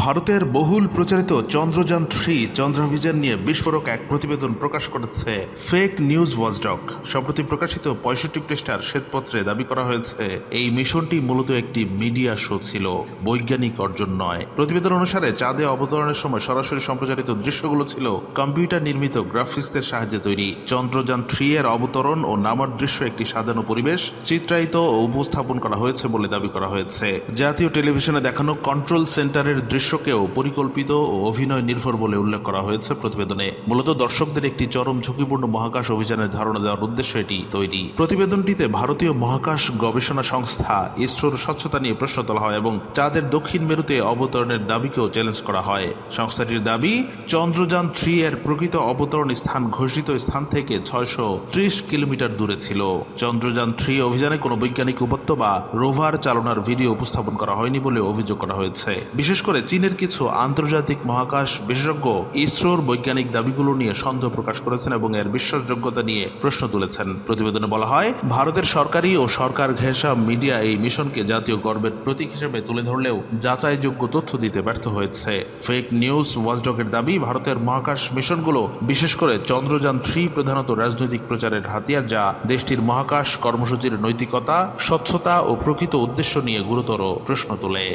ভারতের বহুল প্রচারিত চন্দ্রযান থ্রি চন্দ্রাভিযান নিয়ে বিস্ফোরক এক প্রতিবেদন প্রকাশ করেছে ফেক নিউজ ওয়াজডক সম্প্রতি প্রকাশিত পঁয়ষট্টি পৃষ্ঠার শ্বেতপত্রে দাবি করা হয়েছে, এই মিশনটি মূলত একটি মিডিয়া শো ছিল, বৈজ্ঞানিক অর্জন নয়। প্রতিবেদন অনুসারে চাঁদে অবতরণের সময় সরাসরি সম্প্রচারিত দৃশ্যগুলো ছিল কম্পিউটার নির্মিত গ্রাফিক্সের সাহায্যে তৈরি। চন্দ্রযান থ্রি এর অবতরণ ও নামার দৃশ্য একটি সাজানো পরিবেশ চিত্রায়িত ও উপস্থাপন করা হয়েছে বলে দাবি করা হয়েছে। জাতীয় টেলিভিশনে দেখানো কন্ট্রোল সেন্টারের দৃশ্যকেও পরিকল্পিত ও অভিনয় নির্ভর বলে উল্লেখ করা হয়েছে প্রতিবেদনে। মূলত দর্শকদের একটি চরম ঝুঁকিপূর্ণ মহাকাশ অভিযানের ধারণা দেওয়ার উদ্দেশ্যে এটি তৈরি। প্রতিবেদনটিতে ভারতীয় মহাকাশ গবেষণা সংস্থা ইসরোর স্বচ্ছতা নিয়ে প্রশ্ন তোলা হয় এবং চাঁদের দক্ষিণ মেরুতে অবতরণের দাবিকেও চ্যালেঞ্জ করা হয়। সংস্থাটির দাবি, চন্দ্রযান থ্রি এর প্রকৃত অবতরণ স্থান ঘোষিত স্থান থেকে ছয়শো ত্রিশ কিলোমিটার দূরে ছিল। চন্দ্রযান থ্রি অভিযানে কোনো বৈজ্ঞানিক উপত্য বা রোভার চালনার ভিডিও উপস্থাপন করা হয়নি বলে অভিযোগ করা হয়েছে। বিশেষ করে চীনের কিছু আন্তর্জাতিক মহাকাশ বিশেষজ্ঞ ইসরোর বৈজ্ঞানিক দাবিগুলো নিয়ে সন্দেহ প্রকাশ করেছেন এবং এর বিশ্বাসযোগ্যতা নিয়ে প্রশ্ন তুলেছেন। প্রতিবেদনে বলা হয়, ভারতের সরকারি ও সরকার ঘেঁষা মিডিয়া এই মিশনকে জাতীয় গর্বের প্রতীক হিসেবে তুলে ধরলেও যাচাইযোগ্য তথ্য দিতে ব্যর্থ হয়েছে। ফেক নিউজ ওয়াজডকের দাবি, ভারতের মহাকাশ মিশনগুলো, বিশেষ করে চন্দ্রযান থ্রি প্রধানত রাজনৈতিক প্রচারের হাতিয়ার যা দেশটির মহাকাশ কর্মসূচির নৈতিকতা, স্বচ্ছতা ও প্রকৃত উদ্দেশ্য নিয়ে গুরুতর প্রশ্ন তোলে।